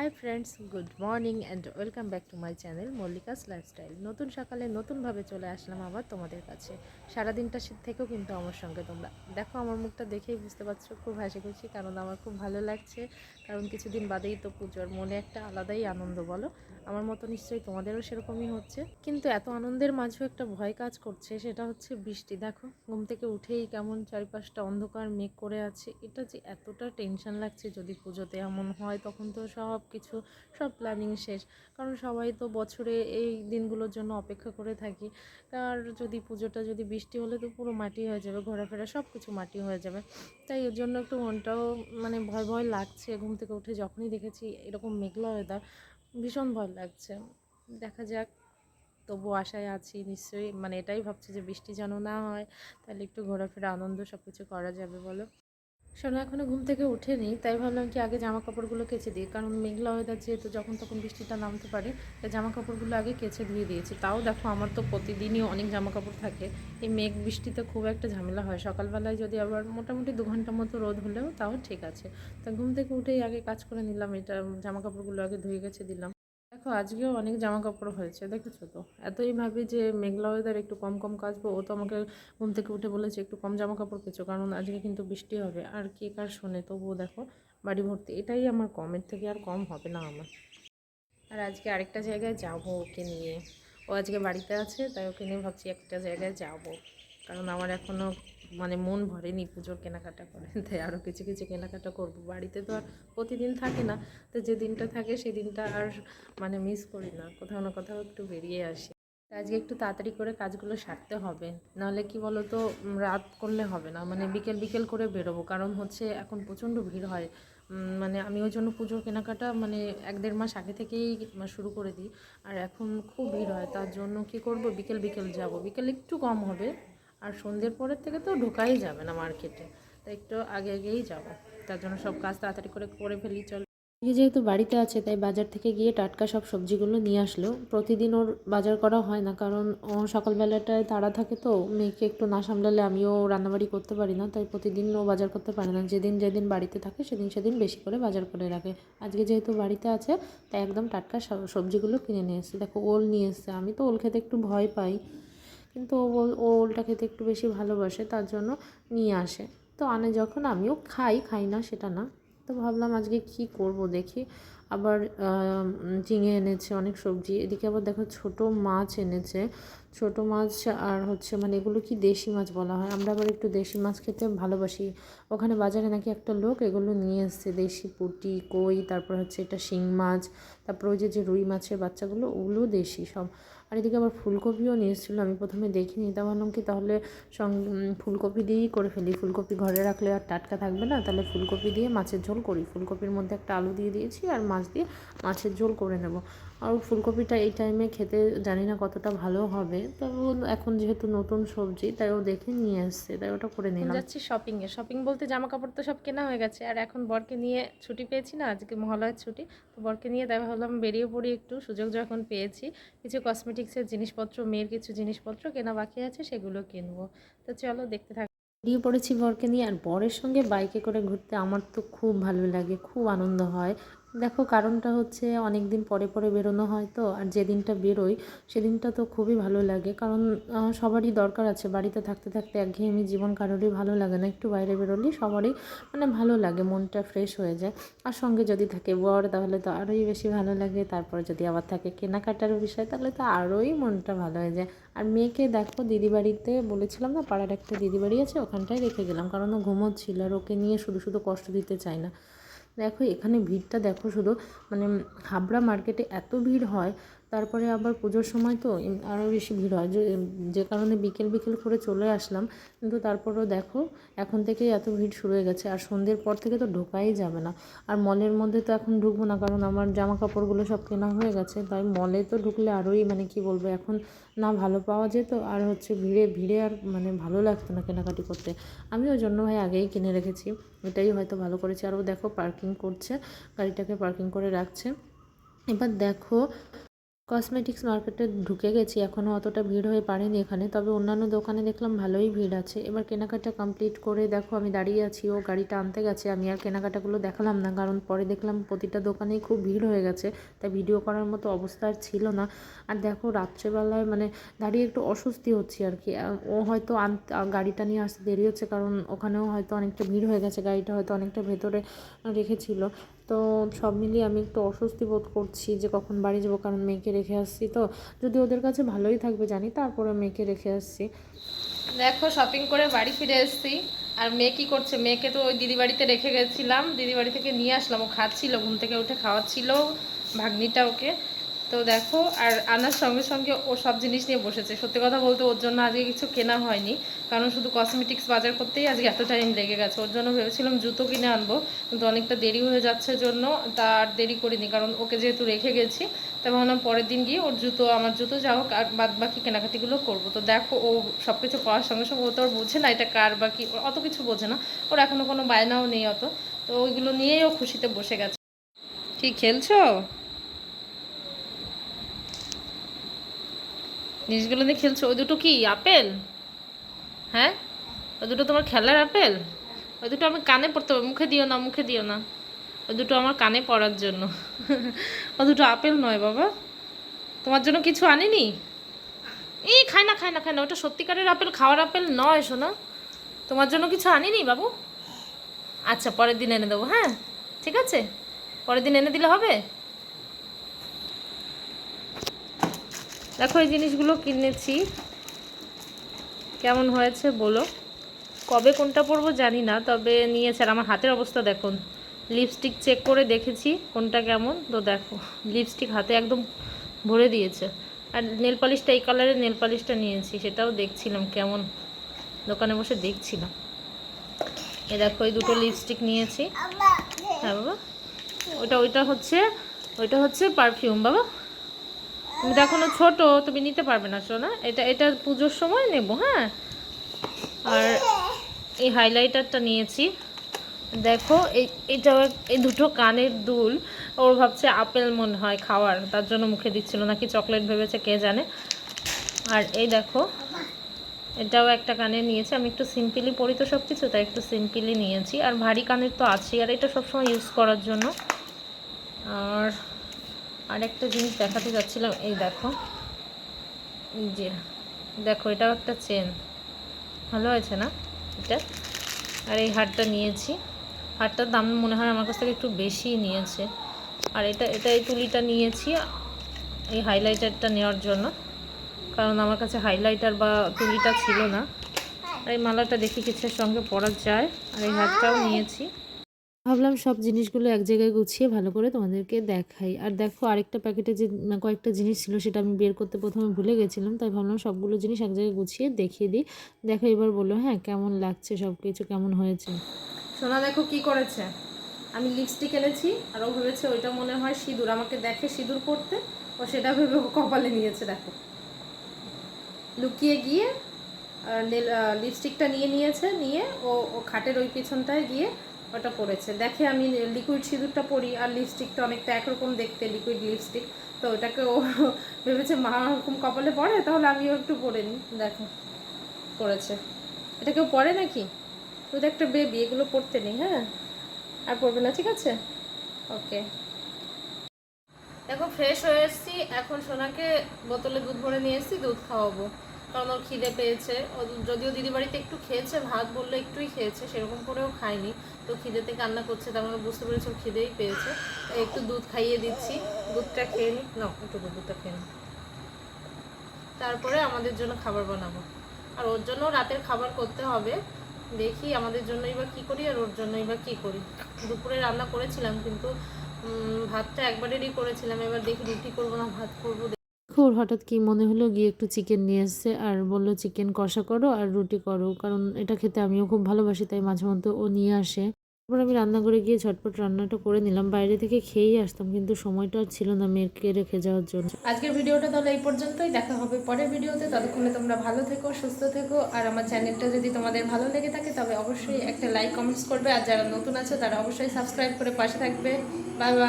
Hi friends good morning and welcome back to my channel Mallika's lifestyle নতুন সকালে নতুনভাবে চলে আসলাম আবার তোমাদের কাছে। সারাদিনটা শীত থেকেও কিন্তু আমার সঙ্গে তোমরা। দেখো, আমার মুখটা দেখেই বুঝতে পারছ, খুব হাসি খুশি, কারণ আমার খুব ভালো লাগছে। কারণ কিছুদিন বাদেই তো পুজোর মনে একটা আলাদাই আনন্দ, বলো? আমার মতো নিশ্চয়ই তোমাদেরও সেরকমই হচ্ছে। কিন্তু এত আনন্দের মাঝেও একটা ভয় কাজ করছে, সেটা হচ্ছে বৃষ্টি। দেখো, ঘুম থেকে উঠেই কেমন চারিপাশটা অন্ধকার, মেঘ করে আছে। এটা যে এতটা টেনশন লাগছে, যদি পুজোতে এমন হয়, তখন তো সব কিছু সব প্ল্যানিং শেষ। কারণ সবাই তো বছরে এই দিনগুলোর জন্য অপেক্ষা করে থাকি। আর যদি পুজোটা, যদি বৃষ্টি হলে তো পুরো মাটি হয়ে যাবে, ঘোরাফেরা সব কিছু মাটি হয়ে যাবে। তাই এর জন্য একটু মনটাও মানে ভয় ভয় লাগছে। ঘুম থেকে উঠে যখনই দেখেছি এরকম মেঘলা ওয়েদার ভীষণ ভয় লাগছে। দেখা যাক, তবু আশায় আছি নিশ্চয়ই মানে এটাই ভাবছি যে বৃষ্টি যেন না হয়, তাহলে একটু ঘোরাফেরা, আনন্দ সব কিছু করা যাবে, বলো? শোনো এখনও ঘুম থেকে উঠেনি তাই ভাবলাম কি আগে জামা কাপড়গুলো কেচে দিই, কারণ মেঘলা ওয়েদার যেহেতু যখন তখন বৃষ্টিটা নামতে পারে, তাই জামা কাপড়গুলো আগে কেচে ধুয়ে দিয়েছি। তাও দেখো আমার তো প্রতিদিনই অনেক জামা কাপড় থাকে, এই মেঘ বৃষ্টিতে খুব একটা ঝামেলা হয়। সকালবেলায় যদি আবার মোটামুটি দু ঘণ্টা মতো রোদ হলেও তাও ঠিক আছে। তা ঘুম থেকে উঠেই আগে কাজ করে নিলাম, এটা জামা কাপড়গুলো আগে ধুয়ে গেছে দিলাম। দেখো, আজকেও অনেক জামা কাপড় হয়েছে, দেখেছ তো? এতই ভাবি যে মেঘলা ওয়েদার একটু কম কম কাচবো, ও তো আমাকে ঘুম থেকে উঠে বলেছে একটু কম জামা কাপড় কেচো কারণ আজকে কিন্তু বৃষ্টি হবে, আর কে কার শোনে? তবুও দেখো, বাড়ি ভর্তি, এটাই আমার কম, এর থেকে আর কম হবে না আমার। আর আজকে আরেকটা জায়গায় যাব ওকে নিয়ে, ও আজকে বাড়িতে আছে, তাই ওকে নিয়ে ভাবছি একটা জায়গায় যাব। কারণ আমার এখনও মানে মন ভরেনি পুজোর কেনাকাটা করে তাই আরও কিছু কিছু কেনাকাটা করব। বাড়িতে তো আর প্রতিদিন থাকে না। তো যে দিনটা থাকে সেই দিনটা আর মানে মিস করি না। কোথাও না কোথাও একটু বেরিয়ে আসি। আজকে একটু তাড়াতাড়ি করে কাজগুলো সারতে হবে। নাহলে কি বলো তো রাত করলে হবে না। মানে বিকেল বিকেল করে বেরোবো। কারণ হচ্ছে এখন প্রচণ্ড ভিড় হয়। মানে আমি ওই জন্য পুজোর কেনাকাটা মানে এক দেড় মাস আগে থেকেই শুরু করে দিই। আর এখন খুব ভিড় হয়। তার জন্য কি করব? বিকেল বিকেল যাব। বিকেল একটু কম হবে। আর সন্ধ্যের পরের থেকে তো ঢোকাই যাবে না মার্কেটে। তাই একটু আগে আগেই যাব। তার জন্য সব কাজ তাড়াতাড়ি করে করে ফেলি, চল। যেহেতু বাড়িতে আছে, তাই বাজার থেকে গিয়ে টাটকা সব সবজিগুলো নিয়ে আসলো। প্রতিদিন ওর বাজার করা হয় না, কারণ ও সকালবেলাটায় তাড়া থাকে তো। মেয়েকে একটু না সামলালে আমিও রান্নাবাড়ি করতে পারি না, তাই প্রতিদিন ও বাজার করতে পারে না। যেদিন যেদিন বাড়িতে থাকে, সেদিন সেদিন বেশি করে বাজার করে রাখে। আজকে যেহেতু বাড়িতে আছে, তাই একদম টাটকা সব- সবজিগুলো কিনে নিয়ে এসেছে। দেখো, ওল নিয়ে এসছে। আমি তো ওল খেতে একটু ভয় পাই। কিন্তু ও ও ওলটা খেতে একটু বেশি ভালোবাসে, তার জন্য নিয়ে আসে। তো আনে যখন, আমিও খাই খাই না সেটা না। তো ভাবলাম আজকে কি করব দেখি। আবার ঝিঙে এনেছে, অনেক সবজি। এদিকে আবার দেখো ছোট মাছ এনেছে। ছোট মাছ আর হচ্ছে মানে এগুলো কি দেশি মাছ বলা হয়? আমরা আবার একটু দেশি মাছ খেতে ভালোবাসি। ওখানে বাজারে নাকি একটা লোক এগুলো নিয়ে এসছে, দেশি পুঁটি, কই, তারপর হচ্ছে এটা শিং মাছ, তারপর ওই যে রুই মাছের বাচ্চাগুলো ওগুলোও দেশি সব। আর এদিকে আবার ফুলকপিও নিয়ে এসেছিল, আমি প্রথমে দেখিনি। তা ভাবলাম কি তাহলে সঙ্গে ফুলকপি দিয়েই করে ফেলি। ফুলকপি ঘরে রাখলে আর টাটকা থাকবে না? তাহলে ফুলকপি দিয়ে মাছের ঝোল করি। ফুলকপির মধ্যে একটা আলু দিয়ে দিয়েছি আর মাছ দিয়ে মাছের ঝোল করে নেব। আর ফুলকপিটা এই টাইমে খেতে জানি না কতটা ভালো হবে। তবে এখন যেহেতু নতুন সবজি তাই ও দেখে নিয়ে এসছে তাই ওটা করে নিলাম। যাচ্ছি শপিংয়ে শপিং বলতে জামা কাপড় তো সব কেনা হয়ে গেছে। আর এখন বরকে নিয়ে ছুটি পেয়েছি না আজকে মহালয়ার ছুটি। তো বরকে নিয়ে তাই ভাবলাম বেরিয়ে পড়ি একটু। সুযোগ যখন পেয়েছি কিছু কসমেটিক্সের জিনিসপত্র মেয়ের কিছু জিনিসপত্র কেনা বাকি আছে সেগুলো কিনবো। তো চলো দেখতে থাক। বেরিয়ে পড়েছি বরকে নিয়ে আর বরের সঙ্গে বাইকে করে ঘুরতে আমার তো খুব ভালো লাগে খুব আনন্দ হয়। দেখো, কারণটা হচ্ছে অনেক দিন পরে পরে বেরোনো হয় তো, আর যেদিনটা বেরোই সেদিনটা তো খুবই ভালো লাগে। কারণ সবারই দরকার আছে, বাড়িতে থাকতে থাকতে একঘেয়েমি জীবন কারোরই ভালো লাগে না। একটু বাইরে বেরোলেই সবারই মানে ভালো লাগে, মনটা ফ্রেশ হয়ে যায়। আর সঙ্গে যদি থাকে বর, তাহলে তো আরোই বেশি ভালো লাগে। তারপরে যদি আবার থাকে কেনাকাটার বিষয়, তাহলে তো আরোই মনটা ভালো হয়ে যায়। আর মেয়েকে দেখো দিদি বাড়িতে বলেছিলাম না, পাড়ার একটা দিদি বাড়ি আছে, ওখানটায় রেখে গেলাম। কারণ ও ঘুমোচ্ছিল আর ওকে নিয়ে শুধু শুধু কষ্ট দিতে চাই না। দেখো এখানে ভিড়টা দেখো শুধু মানে হাবড়া মার্কেটে এত ভিড় হয় তারপরে আবার পুজোর সময় তো আরও বেশি ভিড় হয়। যে কারণে বিকেল বিকেল করে চলে আসলাম। কিন্তু তারপরেও দেখো, এখন থেকেই এত ভিড় শুরু হয়ে গেছে। আর সন্ধ্যের পর থেকে তো ঢোকাই যাবে না। আর মলের মধ্যে তো এখন ঢুকবো না, কারণ আমার জামা কাপড়গুলো সব কেনা হয়ে গেছে। তাই মলে তো ঢুকলে আরোই মানে কি বলব, এখন না ভালো পাওয়া যেত, আর হচ্ছে ভিড়ে ভিড়ে আর মানে ভালো লাগতো না কেনাকাটি করতে। আমি ওই জন্য ভাই আগেই কিনে রেখেছি। এটাই হয়তো ভালো করেছি। আরও দেখো, পার্কিং করছে। গাড়িটাকে পার্কিং করে রাখছে। এবার দেখো কসমেটিক্স মার্কেটে ঢুকে গেছি, এখনও অতটা ভিড় হয়ে পারেনি এখানে, তবে অন্যান্য দোকানে দেখলাম ভালোই ভিড় আছে। এবার কেনাকাটা কমপ্লিট করে দেখো, আমি দাঁড়িয়ে আছি, ও গাড়িটা আনতে গেছে, আমি আর কেনাকাটাগুলো দেখালাম না, কারণ পরে দেখলাম প্রতিটা দোকানেই খুব ভিড় হয়ে গেছে, তাই ভিডিও করার মতো অবস্থা আর ছিল না। আর দেখো রাত্রেবেলায় মানে দাঁড়িয়ে একটু অস্বস্তি হচ্ছে আর কি ও হয়তো আনতে গাড়িটা নিয়ে আসতে দেরি হচ্ছে, কারণ ওখানেও হয়তো অনেকটা ভিড় হয়ে গেছে, গাড়িটা হয়তো অনেকটা ভেতরে রেখেছিল। তো সব মিলিয়ে আমি একটু অস্বস্তি বোধ করছি যে কখন বাড়ি যাব, কারণ মেয়েকে রেখে আসছি। তো যদি ওদের কাছে ভালোই থাকবে, জানি তারপরে মেয়েকে রেখে আসছি। দেখো শপিং করে বাড়ি ফিরে এসেছি। আর মেয়ে কী করছে? মেয়েকে তো ওই দিদি বাড়িতে রেখে গেছিলাম। দিদি বাড়ি থেকে নিয়ে আসলাম। ও খাচ্ছিল, ঘুম থেকে উঠে খাওয়াচ্ছিল। ভাগ্নিটা ওকে তো দেখো, আর আনার সঙ্গে সঙ্গে ও সব জিনিস নিয়ে বসেছে। সত্যি কথা বলতে ওর জন্য আজকে কিছু কেনা হয়নি, কারণ শুধু কসমেটিক্স বাজার করতেই আজকে এত টাইম লেগে গেছে। ওর জন্য ভেবেছিলাম জুতো কিনে আনব, কিন্তু অনেকটা দেরি হয়ে যাচ্ছে জন্য তার দেরি করিনি, কারণ ওকে যেহেতু রেখে গেছি তাই ভাবলাম পরের দিন গিয়ে ওর জুতো, আমার জুতো যা হোক, আর বাদ বাকি কেনাকাটিগুলো করব। তো দেখো, ও সব কিছু পাওয়ার সঙ্গে সঙ্গে ও তো আর বোঝে না এটা কার বা কি, অত কিছু বোঝে না। ওর এখনও কোনো বায়নাও নেই অত। তো ওইগুলো নিয়েই ও খুশিতে বসে গেছে। কি খেলছো? জিনিসগুলো নিয়ে খেলছো? ওই দুটো কি, আপেল? হ্যাঁ? ওই দুটো তোমার খেলার আপেল? ওই দুটো আমি কানে পড়তে হবে মুখে দিও না, মুখে দিও না। ওই দুটো আমার কানে পড়ার জন্য। ও দুটো আপেল নয় বাবা। তোমার জন্য কিছু আনিনি? এই খায় না খায় না খায় না। ওটা সত্যিকারের আপেল, খাওয়ার আপেল নয় শোনো তোমার জন্য কিছু আনিনি বাবু? আচ্ছা পরের দিন এনে দেবো হ্যাঁ? ঠিক আছে? পরের দিন এনে দিলে হবে? দেখো, এই জিনিসগুলো কিনেছি। কেমন হয়েছে বলো। কবে কোনটা পরবো জানি না, তবে নিয়েছে। আর আমার হাতের অবস্থা দেখুন। লিপস্টিক চেক করে দেখেছি কোনটা কেমন। তো দেখো, লিপস্টিক হাতে একদম ভরে দিয়েছে। আর নেল পালিশটা এই কালারের নেল পালিশটা নিয়েছি, সেটাও দেখছিলাম কেমন। দোকানে বসে দেখছিলাম। এ দেখো, এই দুটো লিপস্টিক নিয়েছি। হ্যাঁ বাবা, ওইটা ওইটা হচ্ছে ওইটা হচ্ছে পারফিউম বাবা। তুমি তো এখনও ছোট, তুমি নিতে পারবে না, সোনা। এটা এটা পুজোর সময় নেব হ্যাঁ? আর এই হাইলাইটারটা নিয়েছি। দেখো, এই এটা এই দুটো কানের দুল। ওর ভাবছে আপেল মনে হয় খাওয়ার, তার জন্য মুখে দিচ্ছিল নাকি চকলেট ভেবেছে, কে জানে। আর এই দেখো, এটাও একটা কানে নিয়েছি। আমি একটু সিম্পলি পরি তো সব কিছু তাই একটু সিম্পলি নিয়েছি। আর ভারী কানের তো আছেই, আর এটা সবসময় ইউজ করার জন্য। আর আর একটা জিনিস দেখাতে যাচ্ছিলাম, এই দেখো। এই যে, দেখো, এটাও একটা চেন ভালো হয়েছে না এটা? আর এই হারটা নিয়েছি। হারটার দাম মনে হয় আমার কাছ থেকে একটু বেশি নিয়েছে। আর এটা এটা এই তুলিটা নিয়েছি, এই হাইলাইটারটা নেওয়ার জন্য। কারণ আমার কাছে হাইলাইটার বা তুলিটা ছিল না। আর এই মালাটা দেখি কিছুর সঙ্গে পরা যায়। আর এই হারটাও নিয়েছি। ভাবলাম সব জিনিসগুলো এক জায়গায় গুছিয়ে ভালো করে তোমাদেরকে দেখাই। আর দেখো আরেকটা প্যাকেটে যে কয়েকটা জিনিস ছিল সেটা আমি বের করতে প্রথমে ভুলে গেছিলাম, তাই ভাবলাম সবগুলো জিনিস এক জায়গায় গুছিয়ে দেখিয়ে দিই। দেখো এবার বলো হ্যাঁ কেমন লাগছে সব কিছু কেমন হয়েছে? সোনা, দেখো কি করেছে। আমি লিপস্টিক এনেছি, আর ও ভেবেছে ওইটা মনে হয় সিঁদুর। আমাকে দেখে সিঁদুর পরতে, ও সেটা ভেবে ও কপালে নিয়েছে, দেখো। লুকিয়ে গিয়ে লিপস্টিকটা নিয়ে নিয়েছে, নিয়ে ও ও খাটের ওই পিছনটায় গিয়ে ওটা পরেছে দেখে আমি লিকুইড সিঁদুরটা পরি আর লিপস্টিকটা অনেকটা একরকম দেখতে লিকুইড লিপস্টিক তো ওটাকে ও ভেবেছে, মা ওরকম কপালে পরে তাহলে আমিও একটু পরে নিই। দেখো পরেছে এটা কেউ পরে নাকি? তুই একটা বেবি এগুলো পড়তে নেই হ্যাঁ? আর পড়বে না, ঠিক আছে? ওকে। দেখো ফ্রেশ হয়ে এসেছি। এখন সোনাকে বোতলে দুধ ভরে নিয়ে এসেছি, দুধ খাওয়াবো। কারণ ওর খিদে পেয়েছে। যদিও দিদি বাড়িতে একটু খেয়েছে, ভাত বললে একটুই খেয়েছে, সেরকম করেও খায়নি। তো খিদেতে কান্না করছে, তার মানে বুঝতে পেরেছে ওর খিদেই পেয়েছে। একটু দুধ খাইয়ে দিচ্ছি। দুধটা খেয়ে নিক না, একটু দুধটা খেয়ে নিক তারপরে আমাদের জন্য খাবার বানাবো। আর ওর জন্য রাতের খাবার করতে হবে। দেখি আমাদের জন্যই বা কী করি, আর ওর জন্যই বা কী করি। দুপুরে রান্না করেছিলাম, কিন্তু ভাতটা একবারেরই করেছিলাম। এবার দেখি রুটি করব না, ভাত করব ওর হঠাৎ কি মনে হলো? গিয়ে একটু চিকেন নিয়ে এসছে আর বলল চিকেন কষা করো আর রুটি করো। কারণ এটা খেতে আমিও খুব ভালোবাসি, তাই মাঝে মধ্যে ও নিয়ে আসে। তারপর আমি রান্নাঘরে গিয়ে ঝটপট রান্নাটা করে নিলাম। বাইরে থেকে খেয়েই আসতাম, কিন্তু সময়টা ছিল না মেয়েকে রেখে যাওয়ার জন্য। আজকের ভিডিওটা তাহলে এই পর্যন্তই। দেখা হবে পরের ভিডিওতে। ততক্ষণে তোমরা ভালো থেকো, সুস্থ থেকো। আর আমার চ্যানেলটা যদি তোমাদের ভালো লেগে থাকে, তবে অবশ্যই একটা লাইক কমেন্টস করবে। আর যারা নতুন আছে, তারা অবশ্যই সাবস্ক্রাইব করে পাশে থাকবে। Bye bye